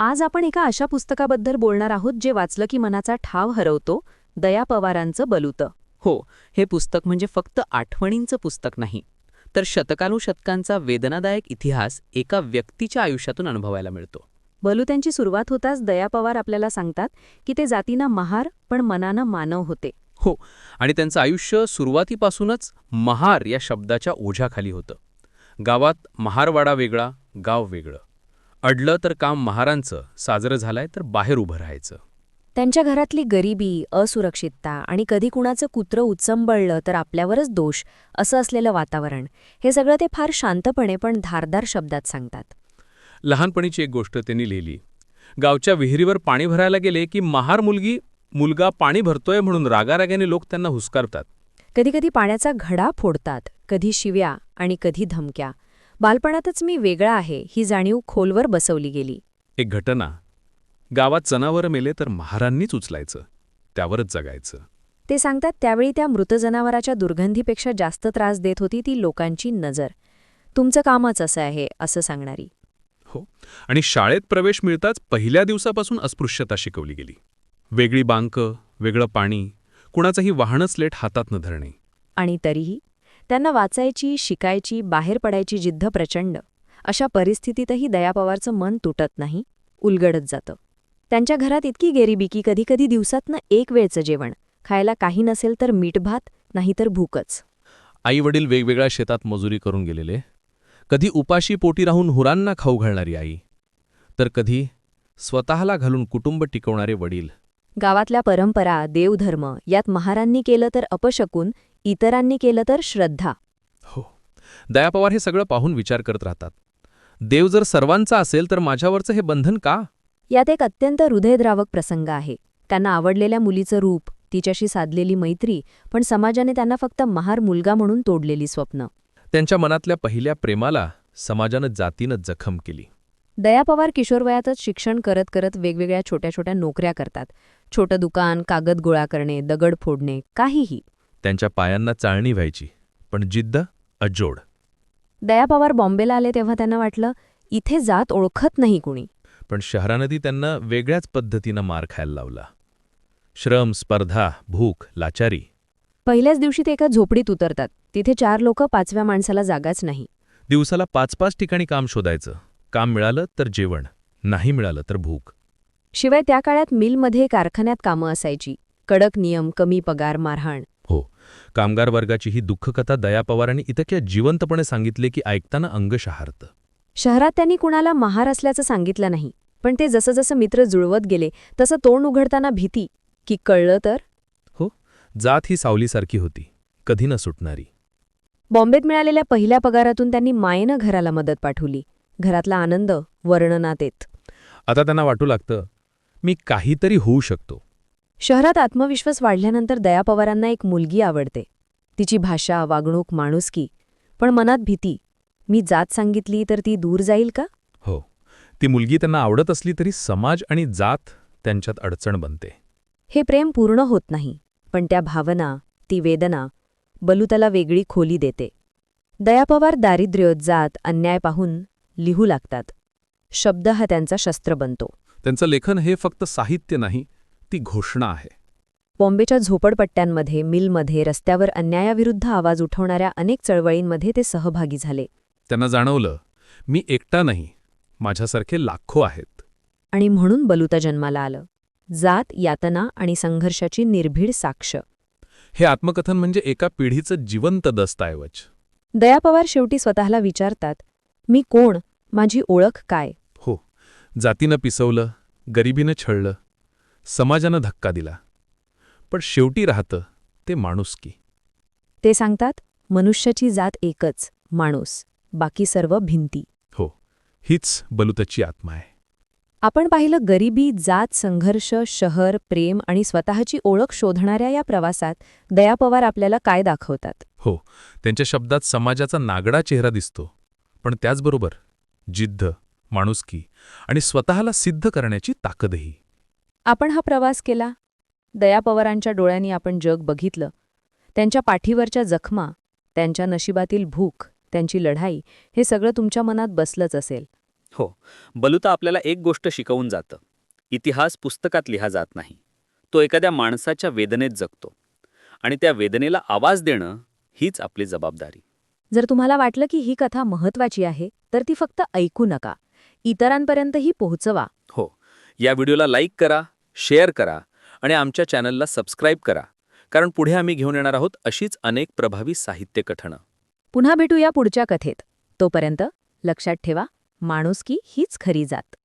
आज आपण एका अशा पुस्तकाबद्दल बोलणार आहोत जे वाचलं की मनाचा ठाव हरवतो दया पवारांचं बलुतं. हो हे पुस्तक म्हणजे फक्त आठवणींचं पुस्तक नाही तर शतकानुशतकांचा वेदनादायक इतिहास एका व्यक्तीच्या आयुष्यातून अनुभवायला मिळतो. बलुत्यांची सुरुवात होताच दया पवार आपल्याला सांगतात की ते जातीनं महार पण मनानं मानव होते. हो आणि त्यांचं आयुष्य सुरुवातीपासूनच महार या शब्दाच्या ओझ्याखाली होतं. गावात महारवाडा वेगळा गाव वेगळं. अडलं तर काम महारांचं साजरं झालंय तर बाहेर उभं राहायचं. त्यांच्या घरातली गरिबी असुरक्षितता आणि कधी कुणाचं कुत्रं उचंबळलं तर आपल्यावरच दोष असं असलेलं वातावरण हे सगळं ते फार शांतपणे पण धारदार शब्दात सांगतात. लहानपणीची एक गोष्ट त्यांनी लिहिली. गावच्या विहिरीवर पाणी भरायला गेले की महार मुलगी मुलगा पाणी भरतोय म्हणून रागारागाने लोक त्यांना हुसकारतात. कधीकधी पाण्याचा घडा फोडतात कधी शिव्या आणि कधी धमक्या. बालपणातच मी वेगळा आहे ही जाणीव खोलवर बसवली गेली. एक घटना. गावात जनावरं मेले तर महारांनीच उचलायचं त्यावरच जगायचं. ते सांगतात त्यावेळी त्या मृत जनावराच्या दुर्गंधीपेक्षा जास्त त्रास देत होती ती लोकांची नजर. तुमचं कामच असं आहे असं सांगणारी. हो. आणि शाळेत प्रवेश मिळताच पहिल्या दिवसापासून अस्पृश्यता शिकवली गेली. वेगळी बांकं वेगळं पाणी कुणाचंही वाहनच लेट हातात न धरणे. आणि तरीही त्यांना वाचायची शिकायची बाहेर पडायची जिद्द प्रचंड. अशा परिस्थितीतही दया पवारचं मन तुटत नाही उलगडत जातं. त्यांच्या घरात इतकी गेरिबी की कधीकधी दिवसातनं एक वेळचं जेवण. खायला काही नसेल तर मीठ भात नाहीतर भूकच. आई वडील वेगवेगळ्या शेतात मजुरी करून गेलेले. कधी उपाशी पोटी राहून हुरांना खाऊ घालणारी आई. तर कधी स्वतःला घालून कुटुंब टिकवणारे वडील. गावातल्या परंपरा देवधर्म यात महारांनी केलं तर अपशकून इतरांनी केलं तर श्रद्धा. हो. दया पवार हे सगळं पाहून विचार करत राहतात. देव जर सर्वांचा असेल तर माझ्यावरचं हे बंधन का? यात एक अत्यंत हृदयद्रावक प्रसंग आहे. त्यांना आवडलेल्या मुलीचं रूप तिच्याशी साधलेली मैत्री पण समाजाने त्यांना फक्त महार मुलगा म्हणून तोडलेली स्वप्न. त्यांच्या मनातल्या पहिल्या प्रेमाला समाजानं जातीनं जखम केली. दया पवार किशोरवयातच शिक्षण करत करत वेगवेगळ्या छोट्या छोट्या नोकऱ्या करतात. छोटं दुकान कागद गोळा करणे दगड फोडणे काहीही. त्यांच्या पायांना चाळणी व्हायची पण जिद्द अजोड. दया पवार बॉम्बेला आले तेव्हा त्यांना वाटलं इथे जात ओळखत नाही कुणी. पण शहरानदी त्यांना वेगळ्याच पद्धतीनं मार खायला लावला. श्रम स्पर्धा भूक लाचारी. पहिल्याच दिवशी ते एका झोपडीत उतरतात. तिथे चार लोक पाचव्या माणसाला जागाच नाही. दिवसाला पाच पाच ठिकाणी काम शोधायचं. काम मिळालं तर जेवण नाही मिळालं तर भूक. शिवाय त्या काळात मिलमध्ये कारखान्यात कामं असायची. कडक नियम कमी पगार मारहाण. हो. कामगार वर्गाची ही दुःखकथा दया पवारांनी इतक्या जिवंतपणे सांगितले की ऐकताना अंग शहारतं. शहरात त्यांनी कुणाला महार असल्याचं सांगितलं नाही पण ते जसं जसं मित्र जुळवत गेले तसं तोंड उघडताना भीती की कळलं तर? हो जात ही सावलीसारखी होती कधी न सुटणारी. बॉम्बेत मिळालेल्या पहिल्या पगारातून त्यांनी मायेनं घराला मदत पाठवली घरातला आनंद वर्णनात येत आता त्यांना वाटू लागतं मी काहीतरी होऊ शकतो. शहरात आत्मविश्वास वाढल्यानंतर दया पवारांना एक मुलगी आवडते. तिची भाषा वागणूक माणुसकी पण मनात भीती. मी जात सांगितली तर ती दूर जाईल का? हो. ती मुलगी त्यांना आवडत असली तरी समाज आणि जात त्यांच्यात अडचण बनते. हे प्रेम पूर्ण होत नाही पण त्या भावना ती वेदना बलुताला वेगळी खोली देते. दया पवार दारिद्र्य जात अन्याय पाहून लिहू लागतात. शब्द हा त्यांचा शस्त्र बनतो. त्यांचं लेखन हे फक्त साहित्य नाही ती घोषणा आहे. बॉम्बेच्या झोपडपट्ट्यांमध्ये मिलमध्ये रस्त्यावर अन्यायाविरुद्ध आवाज उठवणाऱ्या अनेक चळवळींमध्ये ते सहभागी झाले. त्यांना जाणवलं मी एकटा नाही माझ्यासारखे लाखो आहेत. आणि म्हणून बलुता जन्माला आलं. जात यातना आणि संघर्षाची निर्भीड साक्ष. हे आत्मकथन म्हणजे एका पिढीचं जिवंत दस्तऐवज. दया पवार शेवटी स्वतःला विचारतात मी कोण? माझी ओळख काय? हो जातीनं पिसवलं गरिबीनं छळलं समाजानं धक्का दिला. पण शेवटी राहतं ते माणुसकी ते सांगतात मनुष्याची जात एकच माणूस बाकी सर्व भिंती. हो हीच बलुतची आत्मा आहे. आपण पाहिलं गरिबी जात संघर्ष शहर प्रेम आणि स्वतःची ओळख शोधणाऱ्या या प्रवासात दया पवार आपल्याला काय दाखवतात? हो त्यांच्या शब्दात समाजाचा नागडा चेहरा दिसतो. पण त्याचबरोबर जिद्द माणुसकी आणि स्वतःला सिद्ध करण्याची ताकदही. आपण हा प्रवास केला. दया पवारांच्या डोळ्यांनी आपण जग बघितलं. त्यांच्या पाठीवरच्या जखमा त्यांच्या नशिबातील भूक त्यांची लढाई हे सगळं तुमच्या मनात बसलंच असेल. हो बलुता आपल्याला एक गोष्ट शिकवून जातं. इतिहास पुस्तकात लिहा जात नाही. तो एखाद्या माणसाच्या वेदनेत जगतो. आणि त्या वेदनेला आवाज देणं हीच आपली जबाबदारी. जर तुम्हाला वाटलं की ही कथा महत्वाची आहे तर ती फक्त ऐकू नका. इतरांपर्यंतही पोहोचवा. हो या व्हिडिओला लाईक करा शेअर करा आणि आमच्या चॅनलला सबस्क्राईब करा. कारण पुढे आम्ही घेऊन येणार आहोत अशीच अनेक प्रभावी साहित्य कथनं. पुन्हा भेटूया पुढच्या कथेत. तोपर्यंत लक्षात ठेवा माणुसकी हीच खरी जात.